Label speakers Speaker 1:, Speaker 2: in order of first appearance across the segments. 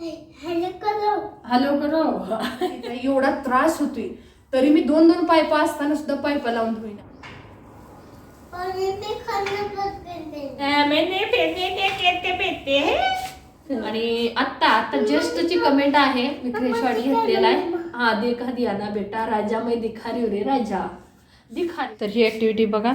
Speaker 1: Hello करो.
Speaker 2: Hello करो. एवढा त्रास होतोय. तरी मी दोन दोन पाईप असताना सुद्धा पाईप लावून पेते आणि आत्ता आता जस्टची कमेंट आहे. मी घेतलेला आहे. हा देखा दिया ना बेटा राजा मैं दिखा रही हूँ रे राजा. दिखा तर ही ॲक्टिव्हिटी बघा.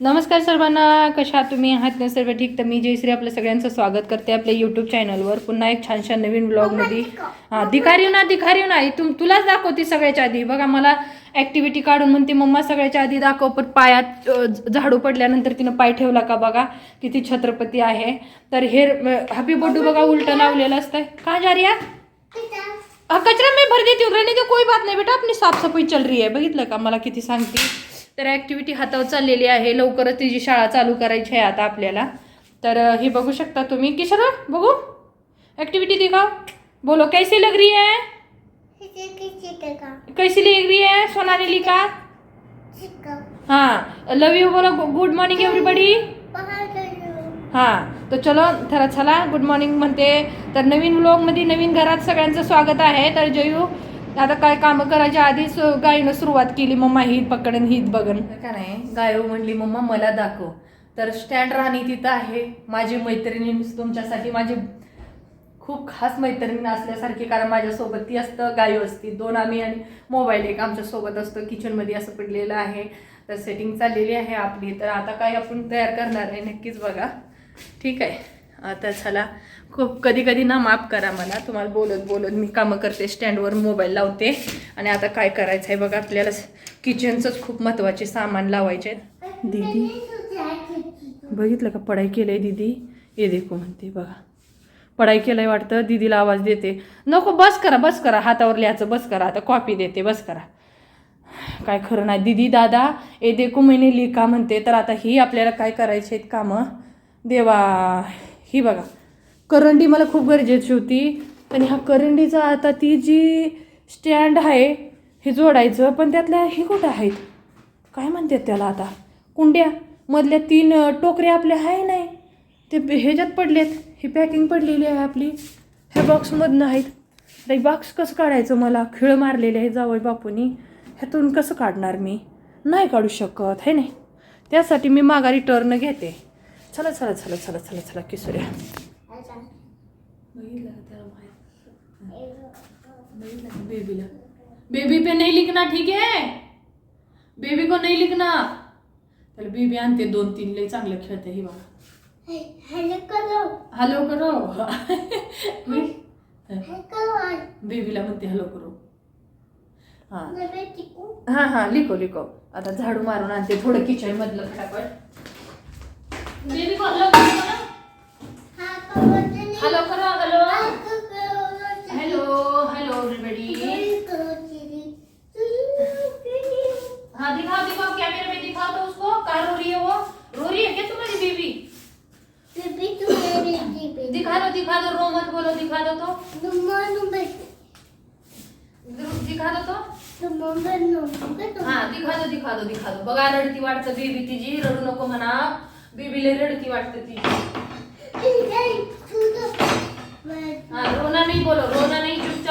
Speaker 2: नमस्कार सर्वांना कशा तुम्ही? आहात ना सर्व ठीक? तर मी जयश्री आपलं सगळ्यांचं स्वागत करते आपल्या यूट्यूब चॅनलवर पुन्हा एक छानशा नवीन ब्लॉगमध्ये हां दिखारी ना दिखारी ना. तुम तुलाच दाखवते सगळ्याच्या आधी. बघा मला ॲक्टिव्हिटी काढून म्हणते मम्मा सगळ्याच्या आधी दाखव. पण पायात झाडू पडल्यानंतर तिनं पाय ठेवला का बघा किती छत्रपती आहे. तर हे हॅपी बर्थडे बघा उलटं लावलेलं असतंय. का जारिया? हा कचरा मैं भर देती. हूँ रहने दो कोई बात नहीं बेटा अपनी साफ सफाई चल रही है बघितलं का? मला किती सांगते. तर ॲक्टिव्हिटी हातावर चाललेली आहे. लवकरच तिची शाळा चालू करायची आहे आता आपल्याला. तर हे बघू शकता तुम्ही. किशोर बघू. ॲक्टिव्हिटी दिखाओ बोलो कैसी लग रही है?
Speaker 1: कैसी
Speaker 2: लग रही है? सोनाली
Speaker 1: लिखा.
Speaker 2: हाँ. लव यू बोलो. गुड मॉर्निंग
Speaker 1: एवरीबडी
Speaker 2: हां. तर चलो तर चला. गुड मॉर्निंग म्हणते. तर नवीन ब्लॉगमध्ये नवीन घरात सगळ्यांचं स्वागत आहे. तर जयू आता काय कामं करायच्या आधीच गायीनं सुरुवात केली मम्मा ही पकडन हीत बघन. का नाही? गायू म्हणली मम्मा मला दाखव. तर स्टँड राहणी तिथं आहे. माझी मैत्रिणी तुमच्यासाठी माझी खूप खास मैत्रिणी असल्यासारखी कारण माझ्यासोबत ती असतं गायू असती. दोन आम्ही आणि मोबाईल एक आमच्यासोबत असतं किचनमध्ये असं पडलेलं आहे. तर सेटिंग चाललेली आहे आपली. तर आता काय आपण तयार करणार आहे नक्कीच बघा. ठीक आहे. आता चला. खूप कधी कधी ना माफ करा मला. तुम्हाला बोलत बोलत मी कामं करते स्टँडवर मोबाईल लावते. आणि आता काय करायचं आहे बघा आपल्याला किचनचंच खूप महत्त्वाचे सामान लावायचे आहेत. दीदी. बघितलं का? पढाई आहे दीदी. ये देखो म्हणते बघा. पढाई केलंय वाटतं. दीदीला आवाज देते. नको बस करा बस करा. हातावर लिहायचं बस करा. आता कॉपी देते बस करा. काय खरं नाही. दीदी दादा ए देखो महिने लिखा म्हणते. तर आता ही आपल्याला काय करायची आहेत कामं? देवा. ही बघा. करंडी मला खूप गरजेची होती. आणि ह्या करंडीचा आता ती जी स्टँड आहे हे जोडायचं पण त्यातल्या हे कुठं आहेत? काय म्हणतात त्याला आता? कुंड्या? मधल्या तीन टोकऱ्या आपल्या आहे नाही? ते ह्याच्यात पडलेत. ही पॅकिंग पडलेली आहे आपली. ह्या बॉक्समधनं आहेत. नाही बॉक्स कसं काढायचं मला? खिळ मारलेले आहे जावळ बापूनी. ह्यातून कसं काढणार मी? नाही काढू शकत हे नाही? त्यासाठी मी माघारी टर्न घेते. चला चला चला चला चला चला किशोऱ्या बेबीला? बेबी पे नहीं लिखना ठीक है बेबी को नहीं लिखना त्याला बेबी आणते दोन तीन लय चांगलं खेळते ही बघा.
Speaker 1: हॅलो करो.
Speaker 2: हॅलो करो. मी
Speaker 1: हॅलो करो.
Speaker 2: बेबीला म्हणते हॅलो करो. हां. हां हां लिखो लिखो. आता झाडू मारून आणते थोडं किचन मधलं फटाफट बेबी हॅलो करो.
Speaker 1: चली चली चली
Speaker 2: हाँ दिखाओ दिखाओ कैमरे में दिखाओ तो उसको। कहाँ रो रही है वो? रो रही है क्या तुम्हारी बेबी
Speaker 1: बेबी तू मेरी बेबी
Speaker 2: दिखा दो दिखा दो, रो मत बोलो, दिखा दो तो। दिखा दो तो। हा, दिखा दो दिखा दो दिखा दो। बघा रडती वाटतं बेबी तिची रडू नको म्हणा बेबीला रडती वाटतं तिची हा, रोना नाही बोलो, रोना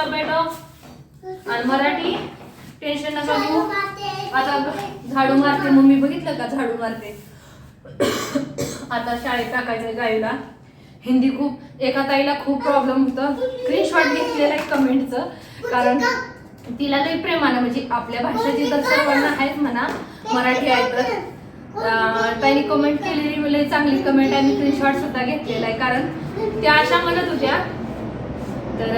Speaker 2: कर चुपचाप आणि मराठी टेन्शन नका घेऊ. आता झाडू मारते. मम्मी बघितलं का झाडू मारते? आता शाळेत टाकायचं गाईला. हिंदी खूप एका ताईला खूप प्रॉब्लेम होतं. स्क्रीनशॉट घेतलेलं आहे कमेंटचं कारण तिला लई प्रेमानं म्हणजे आपल्या भाषेची तर सर्वांना आहेत म्हणा मराठी आहे तर. कमेंट केलेली म्हणजे चांगली कमेंट आणि स्क्रीनशॉट सुद्धा घेतलेला आहे. कारण त्या अशा म्हणत होत्या तर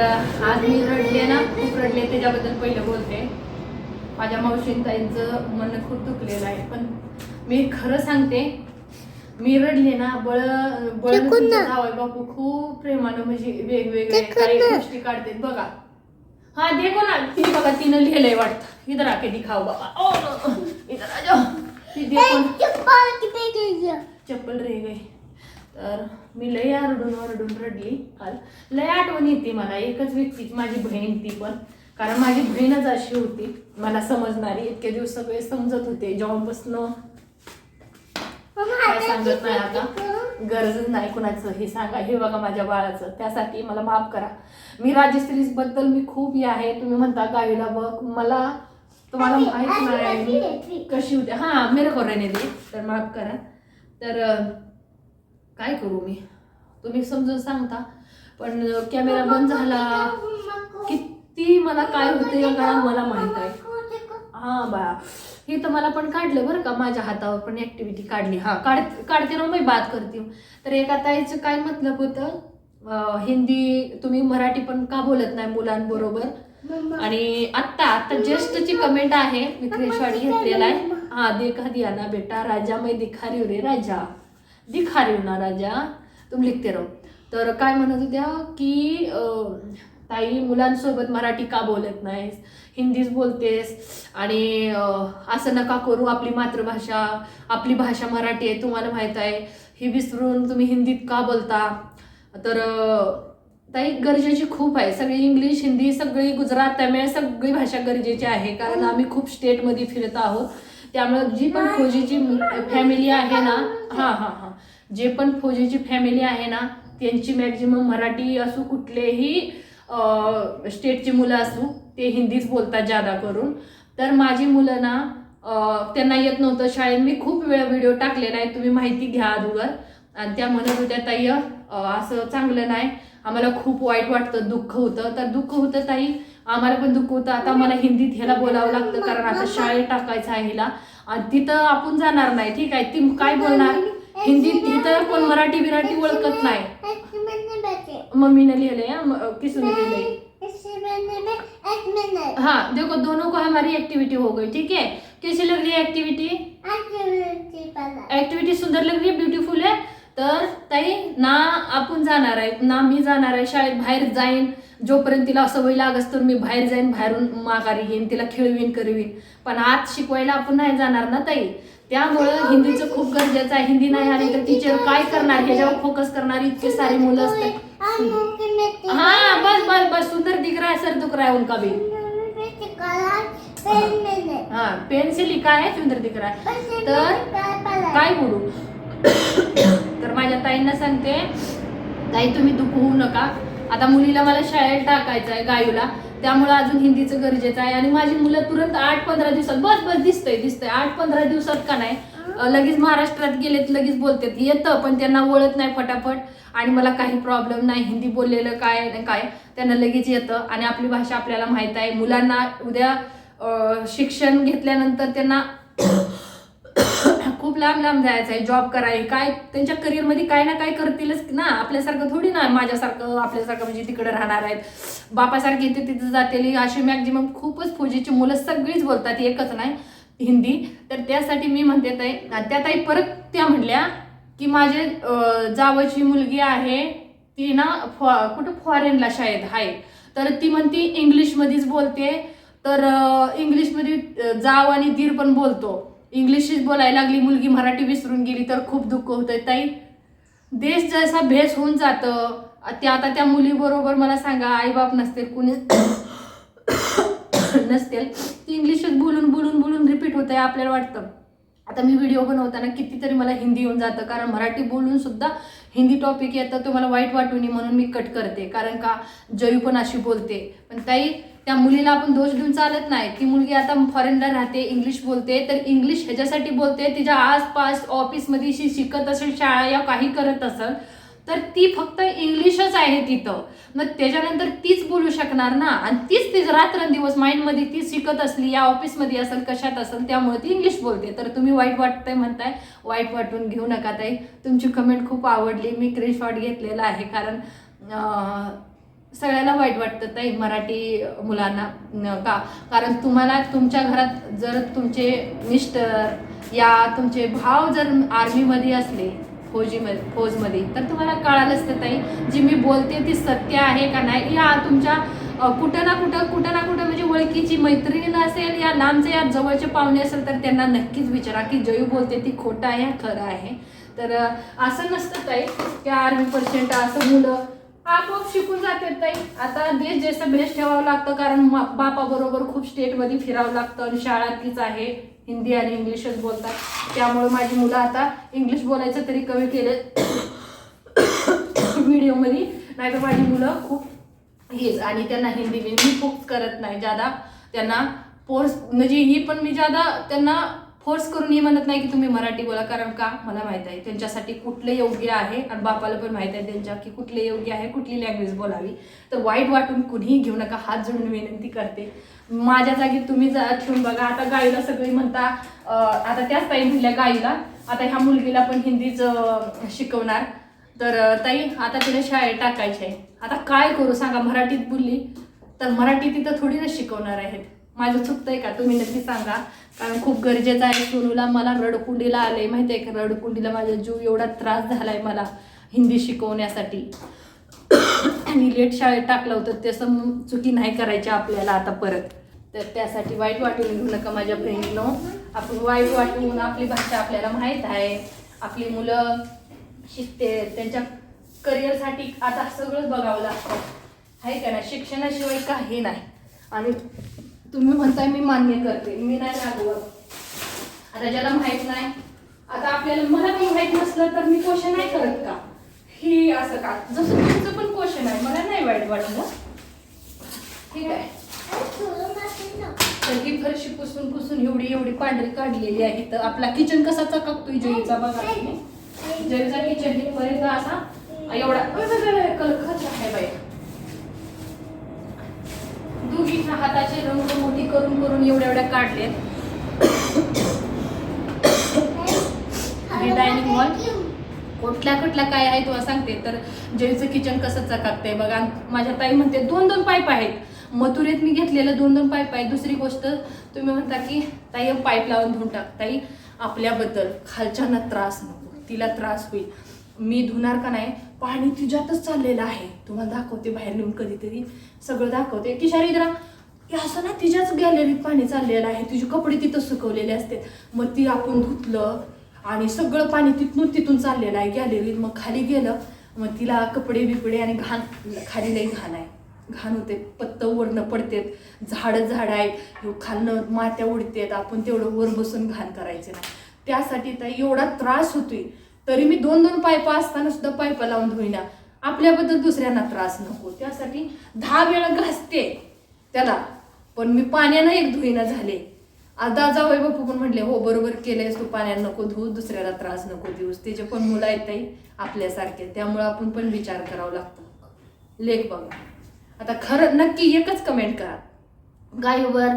Speaker 2: आज मी रडले ना खूप रडले त्याच्याबद्दल पहिलं बोलते. माझ्या मावशींताईंचं मन खूप दुखलेलं आहे. पण मी खरं सांगते मी रडले ना बळ बळ. जावई बापू खूप प्रेमानं म्हणजे वेगवेगळे काही. गोष्टी काढते बघा. हा देखो ना ती बघा तिनं लिहिलंय वाटतं. इधर आके दिखाओ बाबा. ओ इधर. चप्पल रे गई तर मी लय आरडून ओरडून रडली काल. लय आठवण येते मला. एकच व्यक्ती माझी बहीण ती पण. कारण माझी बहीणच अशी होती. मला समजणारी. इतके दिवस सगळे समजत होते. जेव्हापासनं काय सांगत नाही आता. गरजच नाही कुणाचं. हे सांगा. हे बघा माझ्या बाळाचं. त्यासाठी मला माफ करा. मी राजश्रीबद्दल मी खूप हे आहे. तुम्ही म्हणता गावीला बघ. मला तुम्हाला माहीत नाही. कशी होते? हां मेरे को रहने दे. तर माफ करा. तर काय करू मी? तुम्ही समजून सांगता. पण कॅमेरा बंद झाला. किती मला काय होते का मला माहीत आहे. हा बा हे तर मला पण काढलं बरं का माझ्या हातावर पण ऍक्टिव्हिटी काढली. हा काढ काढते ना मी बात करते. तर एका ताईचं काय मतलब होतं? हिंदी तुम्ही मराठी पण का बोलत नाही मुलांबरोबर? आणि आत्ता आत्ता जस्टची कमेंट आहे. मी घेतलेला आहे. हा देखा दिया ना बेटा राजा मैं दिखा रही हूँ रे राजा. दिखा रही हूँ ना राजा. तुम लिखते रहो. तर काय म्हणत होत्या की ताई मुलांसोबत मराठी का बोलत नाहीस? हिंदीच बोलतेस. आणि असं नका करू आपली मातृभाषा आपली भाषा मराठी आहे तुम्हाला माहीत आहे. ही विसरून तुम्ही हिंदीत का बोलता? तर ताई गरजेची खूप आहे. सगळी इंग्लिश हिंदी सगळी गुजरात तमिळ सगळी भाषा गरजेची आहे. कारण आम्ही खूप स्टेटमध्ये फिरत आहोत. त्यामुळे जी पण फौजीची फॅमिली आहे ना हां हां हां. जे पण फौजीची फॅमिली आहे ना त्यांची मॅक्झिमम मराठी असू कुठलेही स्टेटची मुलं असू ते हिंदीच बोलतात जादा करून. तर माझी मुलं ना त्यांना येत नव्हतं शाळेत. मी खूप वेळा व्हिडिओ टाकलेला आहे तुम्ही माहिती घ्या अगोदर. आणि त्या म्हणत होत्या ताई असं चांगलं नाही. आम्हाला खूप वाईट वाटतं दुःख होतं. तर दुःख होतं ताई आम्हाला पण दुःख होतं. आता मला हिंदीत ह्याला बोलावं लागतं कारण आता शाळेत टाकायचं आहे हिला. आणि तिथं आपण जाणार नाही ठीक आहे? ती काय बोलणार? हिंदीत तिथं कोण मराठी बिराठी ओळखत नाही. मम्मीने लिहिलंय किसून लिहिलंय. हाँ देखो दोनों को हमारी एक्टिविटी हो गई ठीक है कैसी लग रही है एक्टिविटी ऍक्टिव्हिटी सुंदर लग रही है? ब्युटिफुल आहे तर ताई ना आपण जाणार आहे ना मी जाणार आहे शाळेत बाहेर जाईन. जोपर्यंत तिला सवय लागस तर मी बाहेर जाईन बाहेरून माघारी येईन तिला खेळवीन करवीन. पण आज शिकवायला आपण नाही जाणार ना ताई? त्यामुळं हिंदीचं खूप गरजेचं आहे. हिंदी नाही आली तर टीचर काय करणार? ह्याच्यावर फोकस करणारी? इतके सारी मुलं असतात. हाँ बस बस बस. सुंदर दिख रहा है सर दुख रहा है उनका भी. हाँ. पेन से लिखा है सुंदर दिख रहा है. काय बोलू? तर माझ्या ताईंना सांगते. ताई तुम्ही दुःख होऊ नका. आता मुलीला मला शाळेत टाकायचं आहे गायूला. त्यामुळे अजून हिंदीचं गरजेचं आहे. आणि माझी मुलं तुरंत आठ पंधरा दिवसात बस बस दिसतंय दिसतंय. आठ पंधरा दिवसात का नाही लगेच महाराष्ट्रात गेलेत लगेच बोलतात येतं पण त्यांना वळत नाही फटाफट. आणि मला काही प्रॉब्लेम नाही हिंदी बोललेलं काय काय त्यांना लगेच येतं. आणि आपली भाषा आपल्याला माहीत आहे. मुलांना उद्या शिक्षण घेतल्यानंतर त्यांना खूप लांब लांब जायचं आहे जॉब कराय काय त्यांच्या करिअरमध्ये काय ना काय करतीलच ना. आपल्यासारखं थोडी ना माझ्यासारखं आपल्यासारखं म्हणजे तिकडे राहणार आहेत. बापासारखी इथे तिथे जातील. अशी मॅक्झिमम खूपच फौजीची मुलं सगळीच बोलतात. एकच नाही हिंदी. तर त्यासाठी मी म्हणते ताई त्या ताई परत त्या म्हणल्या की माझे जावची मुलगी आहे ती ना फॉ कुठं फॉरेनला शाळेत आहे. तर ती म्हणती इंग्लिशमध्येच बोलते. तर इंग्लिशमध्ये जाव आणि दीर पण बोलतो. इंग्लिशच बोलायला लागली मुलगी मराठी विसरून गेली तर खूप दुःख होतंय. ताई देश जसा भेस होऊन जातं ते आता त्या मुलीबरोबर मला सांगा आईबाप नसतील कुणी नसतील ती इंग्लिशच बोलून बोलून बोलून रिपीट होत आहे आपल्याला वाटतं. आता मी व्हिडिओ बनवताना कितीतरी मला हिंदी येऊन जातं कारण मराठी बोलून सुद्धा हिंदी टॉपिक येतं तो मला वाईट वाटू नये म्हणून मी कट करते. कारण का जयू पण अशी बोलते. पण ताई त्या मुलीला आपण दोष देऊन चालत नाही. ती मुलगी आता फॉरेनला राहते इंग्लिश बोलते तर इंग्लिश ह्याच्यासाठी बोलते तिच्या आसपास ऑफिसमध्ये शी शिकत असेल शाळा या काही करत असेल तर ती फक्त इंग्लिशच आहे तिथं. मग त्याच्यानंतर तीच बोलू शकणार ना. आणि तीच तीच रात्रंदिवस माइंडमध्ये तीच शिकत असली या ऑफिसमध्ये असेल कशात असेल त्यामुळे ती इंग्लिश बोलते. तर तुम्ही वाईट वाटतंय म्हणताय. वाईट वाटून घेऊ नका ताई. तुमची कमेंट खूप आवडली. मी स्क्रीनशॉट घेतलेला आहे कारण सगळ्यांना सगळ्याला वाईट वाटतं ताई मराठी मुलांना. का? कारण तुम्हाला तुमच्या घरात जर तुमचे मिस्टर या तुमचे भाव जर आर्मीमध्ये असले फौजीमध्ये फौजमध्ये तर तुम्हाला कळालंच असतं ताई जी मी बोलते ती सत्य आहे का नाही? या तुमच्या कुठं ना कुठं कुठं ना कुठं म्हणजे ओळखीची मैत्रिणी असेल या लांबचे या जवळचे पाहुणे असेल तर त्यांना नक्कीच विचारा की जयू बोलते ती खोटं आहे खरं आहे. तर असं नसतं ताई की आर्मी पर्सेंट असं मुलं आपोआप शिकून जातात ताई. आता देश जसं बेस्ट ठेवावं लागतं कारण मा- बापाबरोबर खूप स्टेटमध्ये फिरावं लागतं आणि शाळातलीच आहे. हिंदी आणि इंग्लिशच बोलतात. त्यामुळे माझी मुलं आता इंग्लिश बोलायचं तरी कमी केलं. व्हिडिओमध्ये नाही तर माझी मुलं खूप हेच आणि त्यांना हिंदी मी खूप करत नाही. ज्यादा त्यांना पोर्स म्हणजे ही पण मी ज्यादा त्यांना फोर्स करून ही म्हणत नाही की तुम्ही मराठी बोला कारण का? मला माहीत आहे. त्यांच्यासाठी कुठलं योग्य आहे आणि बापाला पण माहीत आहे त्यांच्या की कुठले योग्य आहे कुठली लँग्वेज बोलावी. तर वाईट वाटून कुणीही घेऊ नका हात जोडून विनंती करते. माझ्या जागी तुम्ही जा ठेवून बघा. आता गाईला सगळी म्हणता आता त्याच ताई म्हणल्या गाईला. आता ह्या मुलगीला पण हिंदीच शिकवणार. तर ताई आता तिने शाळेत टाकायची आहे आता काय करू सांगा मराठीत बोलली तर मराठी तिथं थोडी ना शिकवणार आहेत. माझं चुकतंय का? तुम्ही नक्की सांगा. कारण खूप गरजेचं आहे. सोनूला मला रडकुंडीला आले माहिती आहे का? रडकुंडीला माझा जीव एवढा त्रास झाला आहे मला हिंदी शिकवण्यासाठी. आणि लेट शाळेत टाकलं होतं. तसं चुकी नाही करायची आपल्याला आता परत. तर त्यासाठी वाईट वाटून घेऊ नका माझ्या बहिणीनो. आपण वाईट वाटून आपली भाषा आपल्याला माहीत आहे. आपली मुलं शिकते. त्यांच्या करिअरसाठी आता सगळंच बघावं लागतं. आहे का ना शिक्षणाशिवाय काही नाही. आणि तुम्ही म्हणताय मी मान्य करते मी नाही रागवत. आता ज्याला माहीत नाही आता आपल्याला मला काही माहीत नसलं तर मी क्वेश्चन नाही करत का? ही असं का? जसं तुमचं पण क्वेश्चन आहे मला नाही वाईट वाटलं. ठीक आहे. तर ही फरशी पुसून पुसून एवढी एवढी पांढरी काढलेली आहे तर आपला किचन कसा चकाकतोय जयचा बघा तुम्ही. जयचा किचन पर्यंत असा एवढा कलखच आहे बाई. दोघीच्या हाताचे रंग मोठी करून करून एवढ्या एवढ्या काढले डायनिंग हॉल कुठल्या कुठल्या काय आहे तुला सांगते. तर जयचं किचन कसं चकाकते बघा. माझ्या ताई म्हणते दोन दोन पाईप आहेत. मथुरेत मी घेतलेलं दोन दोन पाईप आहे. दुसरी गोष्ट तुम्ही म्हणता की ताई पाईप लावून धुवून टाक. ताई आपल्याबद्दल खालच्यांना त्रास नको. तिला त्रास होईल. मी धुणार का नाही? पाणी तुझ्यातच चाललेलं आहे. तुम्हाला दाखवते बाहेर नेऊन कधीतरी. सगळं दाखवते. की शरीरा असं ना तिच्याच गॅलरीत पाणी चाललेलं आहे. तुझे कपडे तिथं सुकवलेले असते. मग ती आपण धुतलं आणि सगळं पाणी तिथून तिथून चाललेलं आहे गॅलरीत मग खाली गेलं. मग तिला कपडे बिपडे आणि घाण खाली लई घाण आहे. घाण होते. पत्त वरणं पडतेत. झाडं झाडं आहेत. खालनं मात्या उडतेत. आपण तेवढं वर बसून घाण करायचे नाही. त्यासाठी तर एवढा त्रास होतोय. तरी मी दोन दोन पायपा असताना सुद्धा पायपा लावून धुईना. आपल्याबद्दल दुसऱ्यांना त्रास नको. त्यासाठी दहा वेळा घासते त्याला. पण मी पाण्यानं एक धुईना झाले. आता जावई बापू पण म्हटले हो बरोबर केलंयस तू पाण्यानं नको धुऊ दुसऱ्याला त्रास नको देऊस. त्याचे पण मुलं आहेत आहे आपल्यासारखे त्यामुळं आपण पण विचार करावा लागतो. लेख बघा. आता खरं नक्की एकच कमेंट करा. गायीवर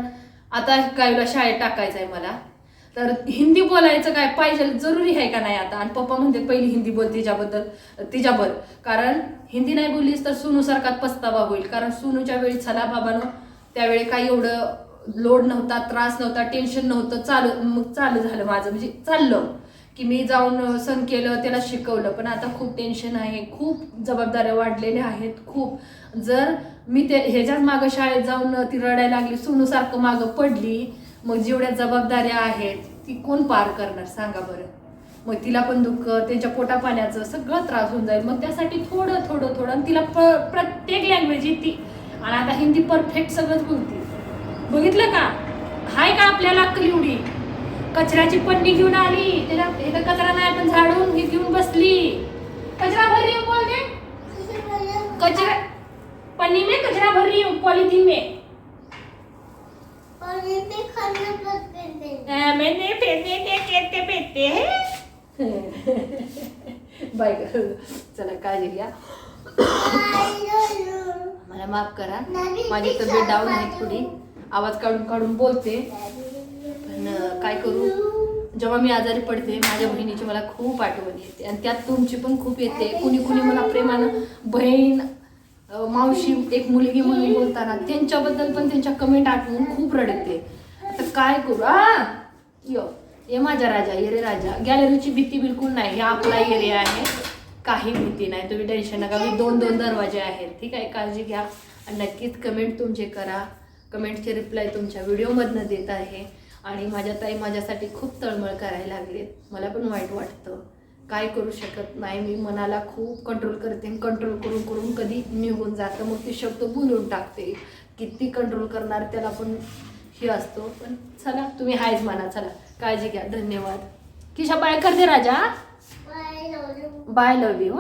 Speaker 2: आता गायीला शाळेत टाकायचं आहे मला. तर हिंदी बोलायचं काय पाहिजे जरुरी आहे का नाही आता? आणि पप्पा म्हणते पहिली हिंदी बोल तिच्याबद्दल तिच्यावर. कारण हिंदी नाही बोललीस तर सुनूसारखा पस्तावा होईल. कारण सुनूच्या वेळी चला बाबानं त्यावेळी काही एवढं लोड नव्हता त्रास नव्हता टेन्शन नव्हतं चालू मग चालू झालं माझं. म्हणजे चाललं की मी जाऊन सण केलं त्याला शिकवलं. पण आता खूप टेन्शन आहे खूप जबाबदाऱ्या वाढलेल्या आहेत खूप. जर मी ते ह्याच्याच मागं शाळेत जाऊन ती रडायला लागली सुनूसारखं मागं पडली मग जेवढ्या जबाबदाऱ्या आहेत ती कोण पार करणार? सांगा बरं. मग तिला पण दुःख त्यांच्या पोटापाण्याचं सगळं त्रास होऊन जाईल. मग त्यासाठी थोडं थोडं थोडं आणि तिला प प्रत्येक लँग्वेज येते. आणि आता हिंदी परफेक्ट सगळंच बोलते. बघितलं का? हाय का आपल्याला अक्कल एवढी? कचऱ्याची पन्नी घेऊन आली. त्याला हे तर कचरा नाही पण झाडून ही घेऊन बसली. कचरा भर रही दे कचरा पन्नी में कचरा भर पॉलिथीन में. मैंने फेरने के कहते पेटते हैं। बाय चला काळजी घ्या. मला माफ करा. माझी तब्येत डाऊन आहे थोडी. आवाज काढून काढून बोलते. पण काय करू? जेव्हा मी आजारी पडते माझ्या बहिणीची मला खूप आठवण येते. आणि त्यात तुमची पण खूप येते. कुणी कुणी मला प्रेमानं बहीण मावशी एक मुलगी म्हणून बोलताना त्यांच्याबद्दल पण त्यांच्या कमेंट आठवून खूप रडते. आता काय करू? आ यो ये माझ्या राजा ये रे राजा. गॅलरीची भीती बिलकुल नाही. हे आपला एरिया आहे. काही भीती नाही. तुम्ही टेन्शन नका. मी दोन दोन दरवाजे आहेत. ठीक आहे? काळजी घ्या. आणि नक्कीच कमेंट तुमचे करा. कमेंटचे रिप्लाय तुमच्या व्हिडिओमधनं देत आहे. आणि माझ्या ताई माझ्यासाठी खूप तळमळ करायला लागलेत. मला पण वाईट वाटतं. काय करू शकत नाही. मी मनाला खूप कंट्रोल करते कंट्रोल करून करून कधी निघून जातं. मग ते शब्द बोलून टाकते. किती कंट्रोल करणार त्याला पण हे असतो. पण चला तुम्ही हायच म्हणा चला काळजी घ्या. धन्यवाद. किशा बाय करते राजा. Bye love you